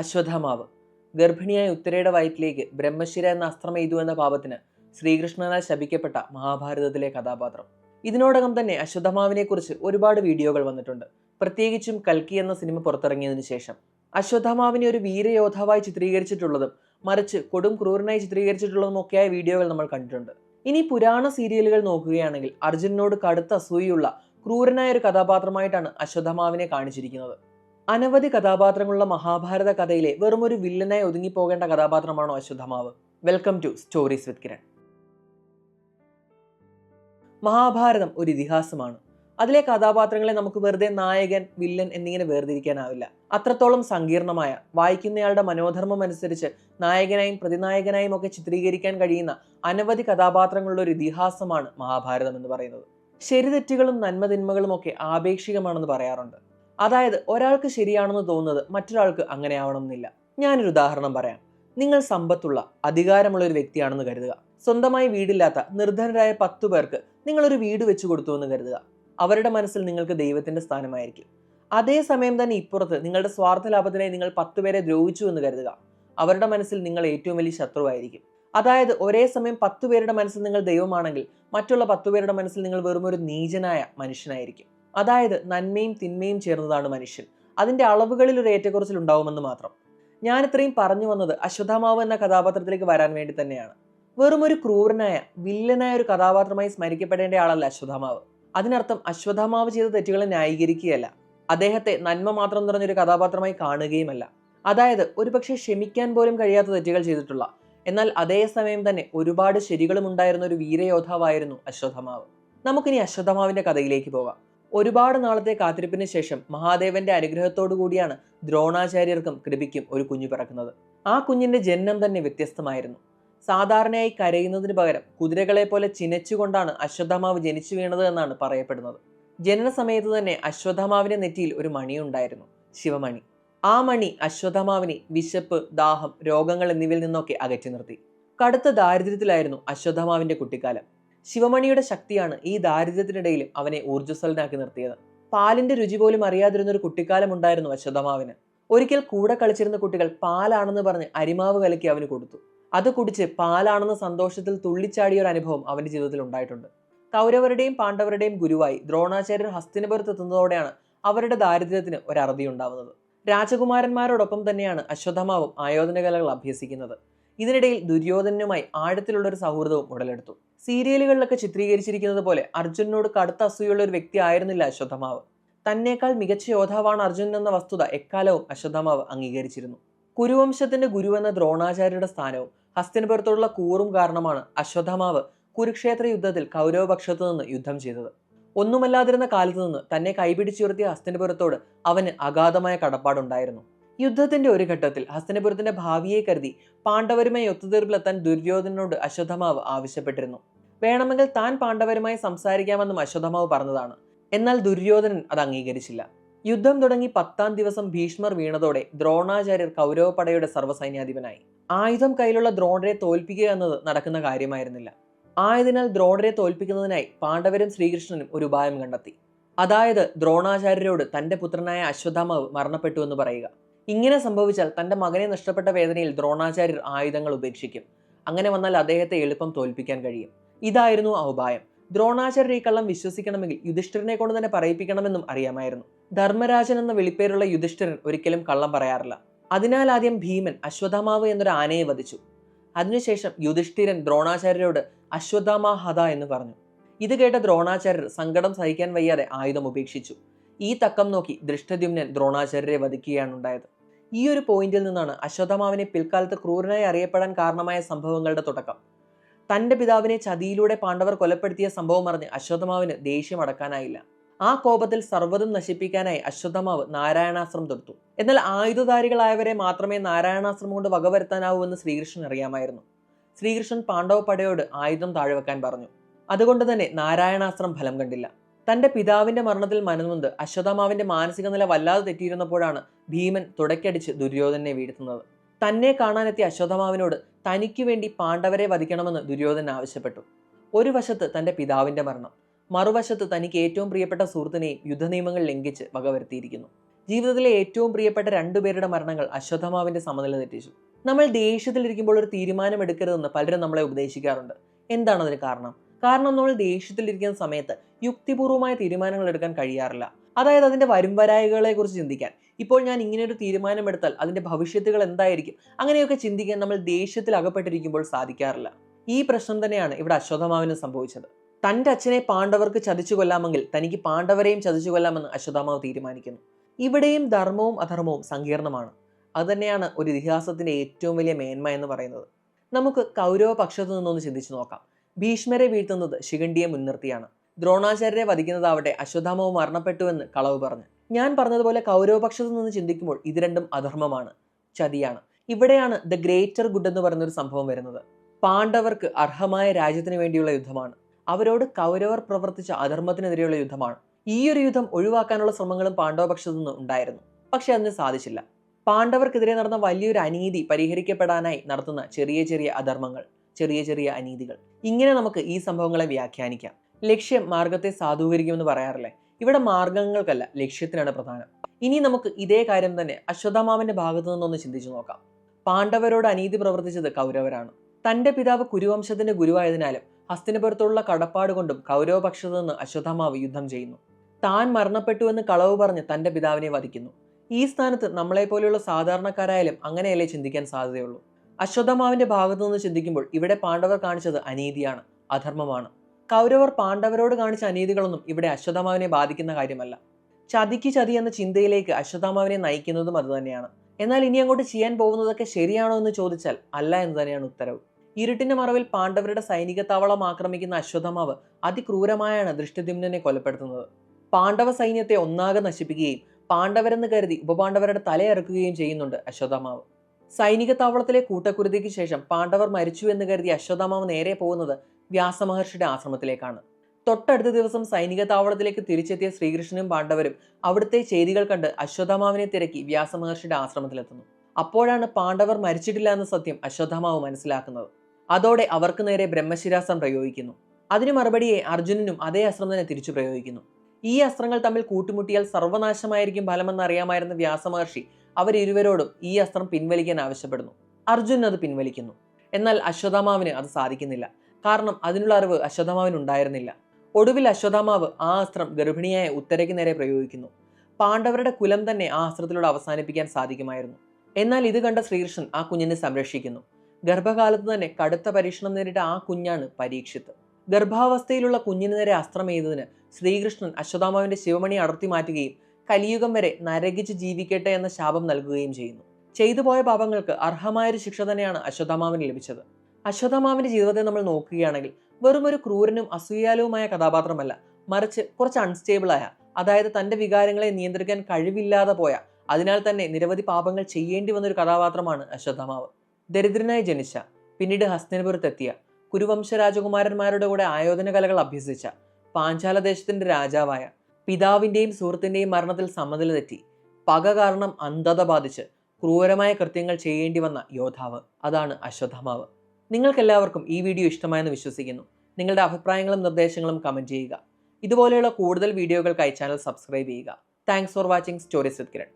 അശ്വത്ഥമാവ്. ഗർഭിണിയായ ഉത്തരയുടെ വയറ്റിലേക്ക് ബ്രഹ്മശിര എന്ന അസ്ത്രം എയ്തു എന്ന പാപത്തിന് ശ്രീകൃഷ്ണനാൽ ശപിക്കപ്പെട്ട മഹാഭാരതത്തിലെ കഥാപാത്രം. ഇതിനോടകം തന്നെ അശ്വത്ഥമാവിനെ കുറിച്ച് ഒരുപാട് വീഡിയോകൾ വന്നിട്ടുണ്ട്. പ്രത്യേകിച്ചും കൽക്കി എന്ന സിനിമ പുറത്തിറങ്ങിയതിനു ശേഷം. അശ്വത്ഥമാവിനെ ഒരു വീരയോദ്ധാവായി ചിത്രീകരിച്ചിട്ടുള്ളതും മറിച്ച് കൊടും ക്രൂരനായി ചിത്രീകരിച്ചിട്ടുള്ളതും ഒക്കെയായ വീഡിയോകൾ നമ്മൾ കണ്ടിട്ടുണ്ട്. ഇനി പുരാണ സീരിയലുകൾ നോക്കുകയാണെങ്കിൽ അർജുനോട് കടുത്ത അസൂയുള്ള ക്രൂരനായ ഒരു കഥാപാത്രമായിട്ടാണ് അശ്വത്ഥമാവിനെ കാണിച്ചിരിക്കുന്നത്. അനവധി കഥാപാത്രങ്ങളുള്ള മഹാഭാരത കഥയിലെ വെറുമൊരു വില്ലനായി ഒതുങ്ങിപ്പോകേണ്ട കഥാപാത്രമാണോ Ashwathama? Welcome to stories with Kiran Mahabharatam ഒരു ഇതിഹാസമാണ്. അതിലെ കഥാപാത്രങ്ങളെ നമുക്ക് വെറുതെ നായകൻ വില്ലൻ എന്നിങ്ങനെ വേർതിരിക്കാനാവില്ല. അത്രത്തോളം സങ്കീർണമായ വായിക്കുന്നയാളുടെ മനോധർമ്മം അനുസരിച്ച് നായകനായും പ്രതിനായകനായും ഒക്കെ ചിത്രീകരിക്കാൻ കഴിയുന്ന അനവധി കഥാപാത്രങ്ങളുടെ ഒരു ഇതിഹാസമാണ് മഹാഭാരതം എന്ന് പറയുന്നത്. ശരിതെറ്റുകളും നന്മതിന്മകളും ഒക്കെ ആപേക്ഷികമാണെന്ന് പറയാറുണ്ട്. അതായത് ഒരാൾക്ക് ശരിയാണെന്ന് തോന്നുന്നത് മറ്റൊരാൾക്ക് അങ്ങനെ ആവണമെന്നില്ല ഞാനൊരു ഉദാഹരണം പറയാം. നിങ്ങൾ സമ്പത്തുള്ള അധികാരമുള്ള ഒരു വ്യക്തിയാണെന്ന് കരുതുക. സ്വന്തമായി വീടില്ലാത്ത നിർധനരായ പത്തു പേർക്ക് നിങ്ങളൊരു വീട് വെച്ചു കൊടുത്തു എന്ന് കരുതുക. അവരുടെ മനസ്സിൽ നിങ്ങൾക്ക് ദൈവത്തിന്റെ സ്ഥാനമായിരിക്കും. അതേസമയം തന്നെ ഇപ്പുറത്ത് നിങ്ങളുടെ സ്വാർത്ഥ ലാഭത്തിനായി നിങ്ങൾ പത്ത് പേരെ ദ്രോഹിച്ചു എന്ന് കരുതുക. അവരുടെ മനസ്സിൽ നിങ്ങൾ ഏറ്റവും വലിയ ശത്രുവായിരിക്കും. അതായത് ഒരേ സമയം പത്തു പേരുടെ മനസ്സിൽ നിങ്ങൾ ദൈവമാണെങ്കിൽ മറ്റുള്ള പത്തു പേരുടെ മനസ്സിൽ നിങ്ങൾ വെറും ഒരു നീചനായ മനുഷ്യനായിരിക്കും. അതായത് നന്മയും തിന്മയും ചേർന്നതാണ് മനുഷ്യൻ. അതിന്റെ അളവുകളിൽ ഒരു ഏറ്റക്കുറച്ചിൽ ഉണ്ടാവുമെന്ന് മാത്രം. ഞാൻ ഇത്രയും പറഞ്ഞു വന്നത് അശ്വത്ഥമാവ് എന്ന കഥാപാത്രത്തിലേക്ക് വരാൻ വേണ്ടി തന്നെയാണ്. വെറും ഒരു ക്രൂരനായ വില്ലനായ ഒരു കഥാപാത്രമായി സ്മരിക്കപ്പെടേണ്ട ആളല്ല അശ്വത്ഥമാവ്. അതിനർത്ഥം അശ്വത്ഥമാവ് ചെയ്ത തെറ്റുകളെ ന്യായീകരിക്കുകയല്ല. അദ്ദേഹത്തെ നന്മ മാത്രം നിറഞ്ഞൊരു കഥാപാത്രമായി കാണുകയുമല്ല. അതായത് ഒരുപക്ഷെ ക്ഷമിക്കാൻ പോലും കഴിയാത്ത തെറ്റുകൾ ചെയ്തിട്ടുള്ള. എന്നാൽ അതേസമയം തന്നെ ഒരുപാട് ശരികളും ഉണ്ടായിരുന്ന ഒരു വീരയോദ്ധാവായിരുന്നു അശ്വത്ഥമാവ്. നമുക്കിനി അശ്വതമാവിന്റെ കഥയിലേക്ക് പോകാം. ഒരുപാട് നാളത്തെ കാത്തിരിപ്പിന് ശേഷം മഹാദേവന്റെ അനുഗ്രഹത്തോടു കൂടിയാണ് ദ്രോണാചാര്യർക്കും കൃപിക്കും ഒരു കുഞ്ഞു പിറക്കുന്നത്. ആ കുഞ്ഞിന്റെ ജനനം തന്നെ വ്യത്യസ്തമായിരുന്നു. സാധാരണയായി കരയുന്നതിന് പകരം കുതിരകളെ പോലെ ചിനച്ചുകൊണ്ടാണ് അശ്വത്ഥമാവ് ജനിച്ചു വീണത് എന്നാണ് പറയപ്പെടുന്നത്. ജനന സമയത്ത് തന്നെ അശ്വത്ഥമാവിന്റെ നെറ്റിയിൽ ഒരു മണിയുണ്ടായിരുന്നു ശിവമണി. ആ മണി അശ്വത്ഥമാവിനെ വിശപ്പ് ദാഹം രോഗങ്ങൾ എന്നിവയിൽ നിന്നൊക്കെ അകറ്റി നിർത്തി. കടുത്ത ദാരിദ്ര്യത്തിലായിരുന്നു അശ്വത്ഥമാവിന്റെ കുട്ടിക്കാലം. ശിവമണിയുടെ ശക്തിയാണ് ഈ ദാരിദ്ര്യത്തിനിടയിലും അവനെ ഊർജസ്വലനാക്കി നിർത്തിയത്. പാലിന്റെ രുചി പോലും അറിയാതിരുന്ന ഒരു കുട്ടിക്കാലം ഉണ്ടായിരുന്നു അശ്വതമാവിന് ഒരിക്കൽ കൂടെ കളിച്ചിരുന്ന കുട്ടികൾ പാലാണെന്ന് പറഞ്ഞ് അരിമാവ് കലക്കി അവന് കൊടുത്തു. അത് കുടിച്ച് പാലാണെന്ന സന്തോഷത്തിൽ തുള്ളിച്ചാടിയ ഒരു അനുഭവം അവന്റെ ജീവിതത്തിൽ ഉണ്ടായിട്ടുണ്ട്. കൗരവരുടെയും പാണ്ഡവരുടെയും ഗുരുവായി ദ്രോണാചാര്യർ ഹസ്തിനപുരത്ത് എത്തുന്നതോടെയാണ് അവരുടെ ദാരിദ്ര്യത്തിന് ഒരു ഉണ്ടാവുന്നത്. രാജകുമാരന്മാരോടൊപ്പം തന്നെയാണ് അശ്വത്ഥമാവും ആയോധന കലകൾ അഭ്യസിക്കുന്നത്. ഇതിനിടയിൽ ദുര്യോധനുമായി ആഴത്തിലുള്ള ഒരു സൗഹൃദവും ഉടലെടുത്തു. സീരിയലുകളിലൊക്കെ ചിത്രീകരിച്ചിരിക്കുന്നത് പോലെ അർജുനോട് കടുത്ത അസൂയുള്ള ഒരു വ്യക്തി ആയിരുന്നില്ല അശ്വത്ഥമാവ്. തന്നേക്കാൾ മികച്ച യോദ്ധാവാണ് അർജുനൻ എന്ന വസ്തുത എക്കാലവും അശ്വത്ഥമാവ് അംഗീകരിച്ചിരുന്നു. കുരുവംശത്തിന്റെ ഗുരുവെന്ന ദ്രോണാചാര്യരുടെ സ്ഥാനവും ഹസ്തിനപുരത്തോടുള്ള കൂറും കാരണമാണ് അശ്വത്ഥമാവ് കുരുക്ഷേത്ര യുദ്ധത്തിൽ കൗരവപക്ഷത്തു നിന്ന് യുദ്ധം ചെയ്തത്. ഒന്നുമല്ലാതിരുന്ന കാലത്തു നിന്ന് തന്നെ കൈപിടിച്ചുയർത്തിയ ഹസ്തിനപുരത്തോട് അവന് അഗാധമായ കടപ്പാടുണ്ടായിരുന്നു. യുദ്ധത്തിന്റെ ഒരു ഘട്ടത്തിൽ ഹസ്തനപുരത്തിന്റെ ഭാവിയെ കരുതി പാണ്ഡവരുമായി ഒത്തുതീർപ്പിലെത്താൻ ദുര്യോധനോട് അശ്വത്ഥമാവ് ആവശ്യപ്പെട്ടിരുന്നു. വേണമെങ്കിൽ താൻ പാണ്ഡവരുമായി സംസാരിക്കാമെന്നും അശ്വത്ഥമാവ് പറഞ്ഞതാണ്. എന്നാൽ ദുര്യോധനൻ അത് അംഗീകരിച്ചില്ല. യുദ്ധം തുടങ്ങി പത്താം ദിവസം ഭീഷ്മർ വീണതോടെ ദ്രോണാചാര്യർ കൗരവപടയുടെ സർവസൈന്യാധിപനായി. ആയുധം കയ്യിലുള്ള ദ്രോണരെ തോൽപ്പിക്കുക എന്നത് നടക്കുന്ന കാര്യമായിരുന്നില്ല. ആയതിനാൽ ദ്രോണരെ തോൽപ്പിക്കുന്നതിനായി പാണ്ഡവരും ശ്രീകൃഷ്ണനും ഒരു ഉപായം കണ്ടെത്തി. അതായത് ദ്രോണാചാര്യരോട് തന്റെ പുത്രനായ അശ്വത്ഥമാവ് മരണപ്പെട്ടു എന്ന് പറയുക. ഇങ്ങനെ സംഭവിച്ചാൽ തന്റെ മകനെ നഷ്ടപ്പെട്ട വേദനയിൽ ദ്രോണാചാര്യർ ആയുധങ്ങൾ ഉപേക്ഷിക്കും. അങ്ങനെ വന്നാൽ അദ്ദേഹത്തെ എളുപ്പം തോൽപ്പിക്കാൻ കഴിയും. ഇതായിരുന്നു ആ ഉപായം. ദ്രോണാചാര്യർ ഈ കള്ളം വിശ്വസിക്കണമെങ്കിൽ യുധിഷ്ഠിരനെ കൊണ്ട് തന്നെ പറയിപ്പിക്കണമെന്നും അറിയാമായിരുന്നു. ധർമ്മരാജൻ എന്ന വിളിപ്പേരുള്ള യുധിഷ്ഠിരൻ ഒരിക്കലും കള്ളം പറയാറില്ല. അതിനാൽ ആദ്യം ഭീമൻ അശ്വതാമാവ് എന്നൊരു ആനയെ വധിച്ചു. അതിനുശേഷം യുധിഷ്ഠിരൻ ദ്രോണാചാര്യരോട് അശ്വതാമാഹത ഹത എന്ന് പറഞ്ഞു. ഇത് കേട്ട ദ്രോണാചാര്യർ സങ്കടം സഹിക്കാൻ വയ്യാതെ ആയുധം ഉപേക്ഷിച്ചു. ഈ തക്കം നോക്കി ദൃഷ്ടദ്യുമ്നൻ ദ്രോണാചാര്യരെ വധിക്കുകയാണ് ഉണ്ടായത്. ഈ ഒരു പോയിന്റിൽ നിന്നാണ് അശ്വത്ഥമാവിനെ പിൽക്കാലത്ത് ക്രൂരനായി അറിയപ്പെടാൻ കാരണമായ സംഭവങ്ങളുടെ തുടക്കം. തന്റെ പിതാവിനെ ചതിയിലൂടെ പാണ്ഡവർ കൊലപ്പെടുത്തിയ സംഭവം അറിഞ്ഞ് അശ്വത്ഥമാവിന് ദേഷ്യം അടക്കാനായില്ല. ആ കോപത്തിൽ സർവതും നശിപ്പിക്കാനായി അശ്വത്ഥമാവ് നാരായണാശ്രം തൊടുത്തു. എന്നാൽ ആയുധധാരികളായവരെ മാത്രമേ നാരായണാശ്രം കൊണ്ട് വകവരുത്താനാവൂ എന്ന് ശ്രീകൃഷ്ണൻ അറിയാമായിരുന്നു. ശ്രീകൃഷ്ണൻ പാണ്ഡവ പടയോട് ആയുധം താഴ്വെക്കാൻ പറഞ്ഞു. അതുകൊണ്ട് തന്നെ നാരായണാശ്രം ഫലം കണ്ടില്ല. തന്റെ പിതാവിന്റെ മരണത്തിൽ മനന്നുകൊണ്ട് അശ്വതമാവിന്റെ മാനസിക നില വല്ലാതെ തെറ്റിയിരുന്നപ്പോഴാണ് ഭീമൻ തുടക്കടിച്ച് ദുര്യോധനെ വീഴ്ത്തുന്നത്. തന്നെ കാണാനെത്തിയ അശ്വതമാവിനോട് തനിക്ക് വേണ്ടി പാണ്ഡവരെ വധിക്കണമെന്ന് ദുര്യോധനൻ ആവശ്യപ്പെട്ടു. ഒരു വശത്ത് തന്റെ പിതാവിന്റെ മരണം മറുവശത്ത് തനിക്ക് ഏറ്റവും പ്രിയപ്പെട്ട സുഹൃത്തിനെയും യുദ്ധനിയമങ്ങൾ ലംഘിച്ച് വകവരുത്തിയിരിക്കുന്നു. ജീവിതത്തിലെ ഏറ്റവും പ്രിയപ്പെട്ട രണ്ടുപേരുടെ മരണങ്ങൾ അശ്വത്ഥമാവിന്റെ സമനില തെറ്റിച്ചു. നമ്മൾ ദേഷ്യത്തിലിരിക്കുമ്പോൾ ഒരു തീരുമാനം എടുക്കരുതെന്ന് പലരും നമ്മളെ ഉപദേശിക്കാറുണ്ട്. എന്താണ് അതിന് കാരണം? കാരണം നമ്മൾ ദേഷ്യത്തിലിരിക്കുന്ന സമയത്ത് യുക്തിപൂർവമായ തീരുമാനങ്ങൾ എടുക്കാൻ കഴിയാറില്ല. അതായത് അതിന്റെ വരുംവരായികളെ കുറിച്ച് ചിന്തിക്കാൻ. ഇപ്പോൾ ഞാൻ ഇങ്ങനെ ഒരു തീരുമാനമെടുത്താൽ അതിന്റെ ഭവിഷ്യത്തുകൾ എന്തായിരിക്കും? അങ്ങനെയൊക്കെ ചിന്തിക്കാൻ നമ്മൾ ദേഷ്യത്തിൽ അകപ്പെട്ടിരിക്കുമ്പോൾ സാധിക്കാറില്ല. ഈ പ്രശ്നം തന്നെയാണ് ഇവിടെ അശ്വത്ഥമാവിന് സംഭവിച്ചത്. തന്റെ അച്ഛനെ പാണ്ഡവർക്ക് ചതിച്ചു കൊല്ലാമെങ്കിൽ തനിക്ക് പാണ്ഡവരെയും ചതിച്ചു കൊല്ലാമെന്ന് അശ്വത്ഥമാവ് തീരുമാനിക്കുന്നു. ഇവിടെയും ധർമ്മവും അധർമ്മവും സങ്കീർണമാണ്. അതുതന്നെയാണ് ഒരു ഇതിഹാസത്തിന്റെ ഏറ്റവും വലിയ മേന്മ എന്ന് പറയുന്നത്. നമുക്ക് കൗരവ പക്ഷത്തു നിന്നൊന്ന് ചിന്തിച്ചു നോക്കാം. ഭീഷ്മരെ വീഴ്ത്തുന്നത് ശിഖണ്ഡിയെ മുൻനിർത്തിയാണ്. ദ്രോണാചാര്യരെ വധിക്കുന്നതാവട്ടെ അശ്വത്ഥാമാവ് മരണപ്പെട്ടുവെന്ന് കളവ് പറഞ്ഞു. ഞാൻ പറഞ്ഞതുപോലെ കൗരവപക്ഷത്തു നിന്ന് ചിന്തിക്കുമ്പോൾ ഇത് രണ്ടും അധർമ്മമാണ് ചതിയാണ്. ഇവിടെയാണ് ദ ഗ്രേറ്റർ ഗുഡ് എന്ന് പറയുന്നൊരു സംഭവം വരുന്നത്. പാണ്ഡവർക്ക് അർഹമായ രാജ്യത്തിന് വേണ്ടിയുള്ള യുദ്ധമാണ്. അവരോട് കൗരവർ പ്രവർത്തിച്ച അധർമ്മത്തിനെതിരെയുള്ള യുദ്ധമാണ്. ഈ ഒരു യുദ്ധം ഒഴിവാക്കാനുള്ള ശ്രമങ്ങളും പാണ്ഡവപക്ഷത്തു നിന്ന് ഉണ്ടായിരുന്നു. പക്ഷെ അതിന് സാധിച്ചില്ല. പാണ്ഡവർക്കെതിരെ നടന്ന വലിയൊരു അനീതി പരിഹരിക്കപ്പെടാനായി നടത്തുന്ന ചെറിയ ചെറിയ അധർമ്മങ്ങൾ. ചെറിയ ചെറിയ അനീതികൾ. ഇങ്ങനെ നമുക്ക് ഈ സംഭവങ്ങളെ വ്യാഖ്യാനിക്കാം. ലക്ഷ്യം മാർഗത്തെ സാധൂകരിക്കുമെന്ന് പറയാറില്ലേ? ഇവിടെ മാർഗങ്ങൾക്കല്ല ലക്ഷ്യത്തിനാണ് പ്രധാനം. ഇനി നമുക്ക് ഇതേ കാര്യം തന്നെ അശ്വത്ഥമാവിന്റെ ഭാഗത്തു നിന്നൊന്ന് ചിന്തിച്ചു നോക്കാം. പാണ്ഡവരോട് അനീതി പ്രവർത്തിച്ചത് കൗരവരാണ്. തന്റെ പിതാവ് കുരുവംശത്തിന്റെ ഗുരുവായതിനാലും ഹസ്തിനപുരത്തുള്ള കടപ്പാട് കൊണ്ടും കൗരവപക്ഷത്തു നിന്ന് അശ്വത്ഥമാവ് യുദ്ധം ചെയ്യുന്നു. താൻ മരണപ്പെട്ടുവെന്ന് കളവ് പറഞ്ഞ് തന്റെ പിതാവിനെ വധിക്കുന്നു. ഈ സ്ഥാനത്ത് നമ്മളെ പോലെയുള്ള സാധാരണക്കാരായാലും അങ്ങനെയല്ലേ ചിന്തിക്കാൻ സാധ്യതയുള്ളൂ. അശ്വത്ഥമാവിന്റെ ഭാഗത്തു നിന്ന് ചിന്തിക്കുമ്പോൾ ഇവിടെ പാണ്ഡവർ കാണിച്ചത് അനീതിയാണ് അധർമ്മമാണ്. കൗരവർ പാണ്ഡവരോട് കാണിച്ച അനീതികളൊന്നും ഇവിടെ അശ്വത്ഥമാവിനെ ബാധിക്കുന്ന കാര്യമല്ല. ചതിക്ക് ചതി എന്ന ചിന്തയിലേക്ക് അശ്വത്ഥമാവിനെ നയിക്കുന്നതും അതുതന്നെയാണ് എന്നാൽ ഇനി അങ്ങോട്ട് ചെയ്യാൻ പോകുന്നതൊക്കെ ശരിയാണോ എന്ന് ചോദിച്ചാൽ അല്ല എന്ന് തന്നെയാണ് ഉത്തരവ്. ഇരുട്ടിന്റെ മറവിൽ പാണ്ഡവരുടെ സൈനിക താവളം ആക്രമിക്കുന്ന അശ്വത്ഥമാവ് അതിക്രൂരമായാണ് ദൃഷ്ടദ്യുമ്നെ കൊലപ്പെടുത്തുന്നത്. പാണ്ഡവ സൈന്യത്തെ ഒന്നാകെ നശിപ്പിക്കുകയും പാണ്ഡവരെന്ന് കരുതി ഉപപാണ്ഡവരുടെ തലയിറക്കുകയും ചെയ്യുന്നുണ്ട് അശ്വത്ഥമാവ്. സൈനിക താവളത്തിലെ കൂട്ടക്കുരുതിക്ക് ശേഷം പാണ്ഡവർ മരിച്ചു എന്ന് കരുതി അശ്വതാമാവ് നേരെ പോകുന്നത് വ്യാസമഹർഷിയുടെ ആശ്രമത്തിലേക്കാണ്. തൊട്ടടുത്ത ദിവസം സൈനിക താവളത്തിലേക്ക് തിരിച്ചെത്തിയ ശ്രീകൃഷ്ണനും പാണ്ഡവരും അവിടുത്തെ ചെയ്തികൾ കണ്ട് അശ്വതാമാവിനെ തിരക്കി വ്യാസമഹർഷിയുടെ ആശ്രമത്തിലെത്തുന്നു. അപ്പോഴാണ് പാണ്ഡവർ മരിച്ചിട്ടില്ല എന്ന സത്യം അശ്വതാമാവ് മനസ്സിലാക്കുന്നത്. അതോടെ അവർക്ക് നേരെ ബ്രഹ്മശിരാസ്ത്രം പ്രയോഗിക്കുന്നു. അതിനു മറുപടിയെ അർജുനനും അതേ അസ്ത്രം തന്നെ തിരിച്ചു പ്രയോഗിക്കുന്നു. ഈ അസ്ത്രങ്ങൾ തമ്മിൽ കൂട്ടുമുട്ടിയാൽ സർവനാശമായിരിക്കും ഫലമെന്ന് അറിയാമായിരുന്ന വ്യാസമഹർഷി അവരിരുവരോടും ഈ അസ്ത്രം പിൻവലിക്കാൻ ആവശ്യപ്പെടുന്നു. അർജുനൻ അത് പിൻവലിക്കുന്നു. എന്നാൽ അശ്വതാമാവിന് അത് സാധിക്കുന്നില്ല. കാരണം അതിനുള്ള അറിവ് അശ്വതാമാവിന് ഉണ്ടായിരുന്നില്ല. ഒടുവിൽ അശ്വതാമാവ് ആ അസ്ത്രം ഗർഭിണിയായ ഉത്തരയ്ക്ക് നേരെ പ്രയോഗിക്കുന്നു. പാണ്ഡവരുടെ കുലം തന്നെ ആ അസ്ത്രത്തിലൂടെ അവസാനിപ്പിക്കാൻ സാധിക്കുമായിരുന്നു. എന്നാൽ ഇത് കണ്ട ശ്രീകൃഷ്ണൻ ആ കുഞ്ഞിനെ സംരക്ഷിക്കുന്നു. ഗർഭകാലത്ത് തന്നെ കടുത്ത പരീക്ഷണം നേരിട്ട ആ കുഞ്ഞാണ് പരീക്ഷിത്ത്. ഗർഭാവസ്ഥയിലുള്ള കുഞ്ഞിന് നേരെ അസ്ത്രം എയ്തതിന് ശ്രീകൃഷ്ണൻ അശ്വതാമാവിന്റെ ശിവമണി അടർത്തി മാറ്റുകയും കലിയുഗം വരെ നരകിച്ച് ജീവിക്കട്ടെ എന്ന ശാപം നൽകുകയും ചെയ്യുന്നു. ചെയ്തു പോയ പാപങ്ങൾക്ക് അർഹമായൊരു ശിക്ഷ തന്നെയാണ് അശ്വത്ഥമാവിന് ലഭിച്ചത്. അശ്വത്ഥമാവിന്റെ ജീവിതത്തെ നമ്മൾ നോക്കുകയാണെങ്കിൽ വെറും ഒരു ക്രൂരനും അസൂയാലുവുമായ കഥാപാത്രമല്ല മറിച്ച് കുറച്ച് അൺസ്റ്റേബിൾ ആയ അതായത് തന്റെ വികാരങ്ങളെ നിയന്ത്രിക്കാൻ കഴിവില്ലാതെ പോയ അതിനാൽ തന്നെ നിരവധി പാപങ്ങൾ ചെയ്യേണ്ടി വന്ന ഒരു കഥാപാത്രമാണ് അശ്വത്ഥമാവ്. ദരിദ്രനായി ജനിച്ച പിന്നീട് ഹസ്തനപുരത്തെത്തിയ കുരുവംശ രാജകുമാരന്മാരുടെ കൂടെ ആയോധന കലകൾ അഭ്യസിച്ച പാഞ്ചാലദേശത്തിന്റെ രാജാവായ പിതാവിന്റെയും സുഹൃത്തിന്റെയും മരണത്തിൽ സമ്മതില തെറ്റി. പക കാരണം അന്ധത ബാധിച്ച് ക്രൂരമായ കൃത്യങ്ങൾ ചെയ്യേണ്ടി വന്ന യോദ്ധാവ് അതാണ് അശ്വത്ഥമാവ്. നിങ്ങൾക്കെല്ലാവർക്കും ഈ വീഡിയോ ഇഷ്ടമായെന്ന് വിശ്വസിക്കുന്നു. നിങ്ങളുടെ അഭിപ്രായങ്ങളും നിർദ്ദേശങ്ങളും കമന്റ് ചെയ്യുക. ഇതുപോലെയുള്ള കൂടുതൽ വീഡിയോകൾക്കായി ചാനൽ സബ്സ്ക്രൈബ് ചെയ്യുക. Thanks for watching stories with Kiran